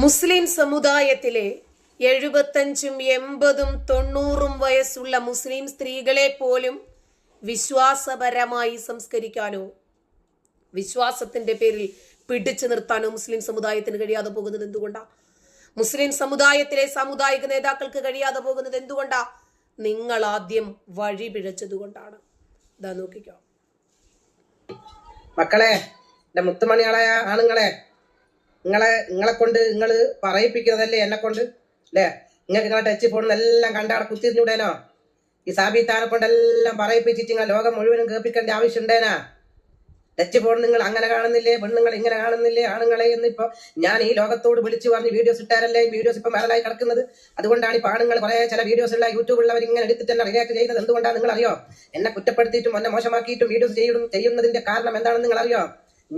മുസ്ലിം സമുദായത്തിലെ എഴുപത്തഞ്ചും എൺപതും തൊണ്ണൂറും വയസ്സുള്ള മുസ്ലിം സ്ത്രീകളെ പോലും വിശ്വാസപരമായി സംസ്കരിക്കാനോ വിശ്വാസത്തിന്റെ പേരിൽ പിടിച്ചു നിർത്താനോ മുസ്ലിം സമുദായത്തിന് കഴിയാതെ പോകുന്നത് എന്തുകൊണ്ടാ? മുസ്ലിം സമുദായത്തിലെ സാമുദായിക നേതാക്കൾക്ക് കഴിയാതെ പോകുന്നത് എന്തുകൊണ്ടാ? നിങ്ങൾ ആദ്യം വഴി പിഴച്ചതുകൊണ്ടാണ് ഇതാ നോക്കിക്കോ. മക്കളെ എന്റെ മുത്തുമണികളായ ആണുങ്ങളെ നിങ്ങളെ നിങ്ങളെ കൊണ്ട് നിങ്ങൾ പറയിപ്പിക്കുന്നതല്ലേ എന്നെ കൊണ്ട്? അല്ലേ? നിങ്ങൾക്ക് നിങ്ങളെ ടച്ച് ഫോണെല്ലാം കണ്ടാടെ കുത്തിരിഞ്ഞൂടേനോ? ഈ സാബിത്താനെ കൊണ്ടെല്ലാം പറയിപ്പിച്ചിട്ട് നിങ്ങൾ ലോകം മുഴുവനും കേൾപ്പിക്കേണ്ട ആവശ്യം ഉണ്ടേനാ ടച്ച് ഫോൺ നിങ്ങൾ അങ്ങനെ കാണുന്നില്ലേ? പെണ്ണുങ്ങൾ ഇങ്ങനെ കാണുന്നില്ലേ? ആണുങ്ങളെ എന്നിപ്പോ ഞാൻ ഈ ലോകത്തോട് വിളിച്ചു പറഞ്ഞ് വീഡിയോസ് ഇട്ടാരല്ലേ? വീഡിയോസ് ഇപ്പൊ വൈറലായി കിടക്കുന്നത്. അതുകൊണ്ടാണ് ഈ ആണുങ്ങൾ കുറെ ചില വീഡിയോസ് ഉള്ള യൂട്യൂബുള്ളവർ ഇങ്ങനെ എടുത്തിട്ട് തന്നെ റിയാക്ട് ചെയ്യുന്നത്. എന്തുകൊണ്ടാണ് നിങ്ങൾ അറിയോ എന്നെ കുറ്റപ്പെടുത്തിയിട്ടും എന്നെ മോശമാക്കിയിട്ടും വീഡിയോസ് ചെയ്യുന്ന ചെയ്യുന്നതിന്റെ കാരണം എന്താണെന്ന് നിങ്ങൾ അറിയോ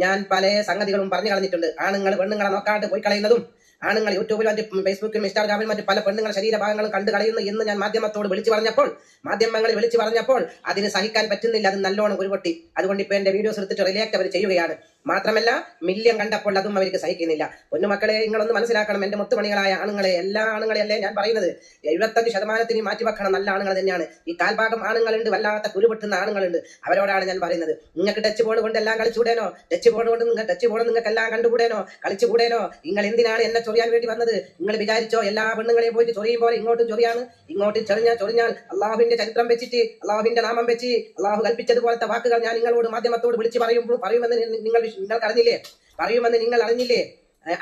ഞാൻ പല സംഗതികളും പറഞ്ഞു കളഞ്ഞിട്ടുണ്ട്. ആണുങ്ങൾ പെണ്ണുങ്ങളെ നോക്കാണ്ട് പോയി കളയുന്നതും ആണുങ്ങൾ യൂട്യൂബിൽ മറ്റ് ഫേസ്ബുക്കിലും ഇൻസ്റ്റാഗ്രാമിലും മറ്റ് പല പെണ്ണുങ്ങൾ ശരീരഭാഗങ്ങളും കണ്ടു കളയുന്നു എന്ന് ഞാൻ മാധ്യമത്തോട് വിളിച്ചു പറഞ്ഞപ്പോൾ മാധ്യമങ്ങളിൽ വിളിച്ചു പറഞ്ഞപ്പോൾ അതിന് സഹിക്കാൻ പറ്റുന്നില്ല. അത് നല്ലോണം ഉരുപൊട്ടി. അതുകൊണ്ട് ഇപ്പൊ എന്റെ വീഡിയോസ് എടുത്തിട്ട് റിലേക്ട് അവർ ചെയ്യുകയാണ്. മാത്രമല്ല മില്യം കണ്ടപ്പോൾ അതും അവർക്ക് സഹിക്കുന്നില്ല. പൊന്നുമക്കളെ നിങ്ങളൊന്ന് മനസ്സിലാക്കണം. എന്റെ മുത്തുമണികളായ ആണുങ്ങളെ എല്ലാ ആണുങ്ങളെയല്ലേ ഞാൻ പറയുന്നത്? എഴുപത്തഞ്ച് ശതമാനത്തിന് മാറ്റി വെക്കണം. നല്ല ആണുങ്ങൾ തന്നെയാണ്. ഈ കാൽഭാഗം ആണുങ്ങളുണ്ട് വല്ലാത്ത കുരുപൊട്ടുന്ന ആണുങ്ങളുണ്ട്. അവരോടാണ് ഞാൻ പറയുന്നത്. നിങ്ങൾക്ക് ടച്ച് ബോൾ കൊണ്ട് എല്ലാം കളിച്ചുകൂടേനോ ടച്ച് ബോൾ കൊണ്ട് നിങ്ങൾ ടച്ച് ബോൾ നിങ്ങൾക്ക് എല്ലാം കണ്ടുകൂടേനോ കളിച്ചുകൂടേനോ നിങ്ങൾ എന്തിനാണ് എന്നെ ചൊറിയാൻ വേണ്ടി വന്നത്? നിങ്ങൾ വിചാരിച്ചോ എല്ലാ പെണ്ണുങ്ങളെയും പോയിട്ട് ചൊറിയും പോലെ ഇങ്ങോട്ടും ചൊറിയാണ്? ഇങ്ങോട്ട് ചൊറിഞ്ഞാൽ ചൊറിഞ്ഞാൽ അള്ളാഹുവിന്റെ ചരിത്രം വെച്ചിട്ട് അള്ളാഹുവിന്റെ നാമം വെച്ച് അള്ളാഹു കൽപ്പിച്ചതുപോലത്തെ വാക്കുകൾ ഞാൻ നിങ്ങളോട് മാധ്യമത്തോട് വിളിച്ച് പറയുമ്പോൾ പറയുമെന്ന് നി- നിങ്ങൾ അറിഞ്ഞില്ലേ പറയുമെന്ന് നിങ്ങൾ അറിഞ്ഞില്ലേ?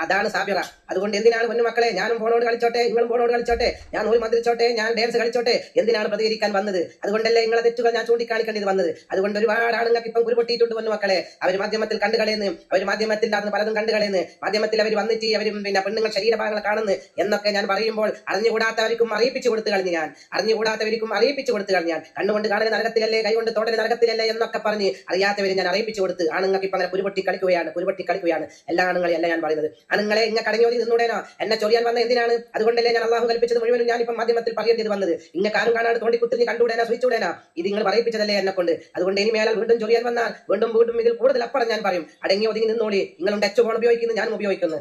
അതാണ് സാബിറ അതുകൊണ്ട് എന്തിനാണ് പൊന്നു മക്കളെ ഞാനും ഫോണോട് കളിച്ചോട്ടെ നിങ്ങളും ഫോണോട് കളിച്ചോട്ടെ ഞാൻ ഒരു മന്ത്രിച്ചോട്ടെ ഞാൻ ഡാൻസ് കളിച്ചോട്ടെ എന്തിനാണ് പ്രതികരിക്കാൻ വന്നത്? അതുകൊണ്ടല്ലേ നിങ്ങളെ തെറ്റുകൾ ഞാൻ ചൂണ്ടിക്കാണിക്കേണ്ടത് വന്നത്? അതുകൊണ്ട് ഒരുപാട് ആളുകൾക്ക് ഇപ്പം കുരുപൊട്ടിയിട്ടുണ്ട് പൊന്നു മക്കളെ. അവർ മാധ്യമത്തിൽ കണ്ടു കളയുന്നു അവർ മാധ്യമത്തിൽ നടന്ന് പലതും കണ്ടു കളയുന്നു. മാധ്യമത്തിൽ അവർ വന്നിട്ട് അവർ പിന്നെ പെണ്ണുങ്ങൾ ശരീരഭാഗങ്ങൾ കാണുന്നു എന്നൊക്കെ ഞാൻ പറയുമ്പോൾ അറിഞ്ഞുകൂടാത്തവർക്കും അറിയിപ്പിച്ചു കൊടുത്തു കളഞ്ഞു ഞാൻ. അറിഞ്ഞുകൂടാത്തവർക്കും അറിയിപ്പിച്ചു കൊടുത്തു കളഞ്ഞു ഞാൻ. കണ്ണുകൊണ്ട് കാണുന്ന നരകത്തിലല്ലേ കൈകൊണ്ട് തോടൽ നരകത്തിലല്ലേ എന്നൊക്കെ പറഞ്ഞ് അറിയാത്തവർ ഞാൻ അറിയിപ്പിച്ചു കൊടുത്ത് ആണുങ്ങൾക്ക് ഇപ്പം അങ്ങനെ കുരുപൊട്ടി കളിക്കുകയാണ് കുരുപൊട്ടി കളിക്കുകയാണ്. എല്ലാ ആണുങ്ങളെയല്ല ഞാൻ പറയുന്നത്. ആണുങ്ങളെ ഇങ്ങനെ കടങ്ങി നിന്നൂടേനോ? എന്നെ ചൊറിയാൻ വന്ന എന്തിനാണ്? അതുകൊണ്ടല്ലേ ഞാൻ അള്ളാഹു കൽപ്പിച്ചത് മുഴുവനും ഞാൻ ഇപ്പം മാധ്യമത്തിൽ പറയേണ്ടത് വന്നത്. ഇങ്ങനെ കാരും തോണ്ടി കുത്തിരിഞ്ഞ് കണ്ടുവിടേനോ സൂചിച്ചുകൂടേനാ? ഇത് നിങ്ങൾ പറയിപ്പിച്ചതല്ലേ എന്നെ കൊണ്ട്? അതുകൊണ്ട് ഇനി മേലാൽ വീണ്ടും ചൊറിയാൻ വന്നാൽ വീണ്ടും വീണ്ടും ഇതിൽ കൂടുതൽ അപ്പുറം ഞാൻ പറയും. അടങ്ങി ഒതുങ്ങി നിന്നോളി. നിങ്ങളുടെ ടച്ച് ഫോൺ ഉപയോഗിക്കുന്നു ഞാനും ഉപയോഗിക്കുന്നു.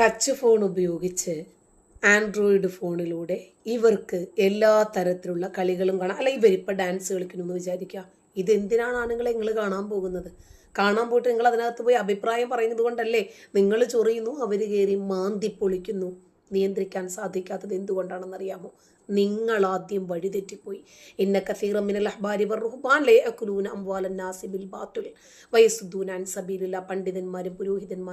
ടച്ച് ഫോൺ ഉപയോഗിച്ച് ആൻഡ്രോയിഡ് ഫോണിലൂടെ ഇവർക്ക് എല്ലാ തരത്തിലുള്ള കളികളും കാണാം. അല്ല ഇവരിപ്പോൾ ഡാൻസ് കളിക്കണമെന്ന് വിചാരിക്കുക. ഇതെന്തിനാണ് ആണുങ്ങളെ നിങ്ങൾ കാണാൻ പോകുന്നത്? കാണാൻ പോയിട്ട് നിങ്ങൾ അതിനകത്ത് പോയി അഭിപ്രായം പറയുന്നത് കൊണ്ടല്ലേ നിങ്ങൾ ചൊറിയുന്നു അവർ കയറി മാന്തി പൊളിക്കുന്നു. നിയന്ത്രിക്കാൻ സാധിക്കാത്തത് എന്തുകൊണ്ടാണെന്നറിയാമോ നിങ്ങൾ ആദ്യം വഴിതെറ്റിപ്പോയി. ഇന്ന കസീറമിനൽ അഹ്ബാരി വറുഹ്ബാൻ ലേ അക്കുലൂന അംവാലൻ നാസിബിൽ ബാത്തുൽ. വയസ്സുദ്ദൂനാൻ സബീലില്ല പണ്ഡിതന്മാരും പുരോഹിതന്മാരും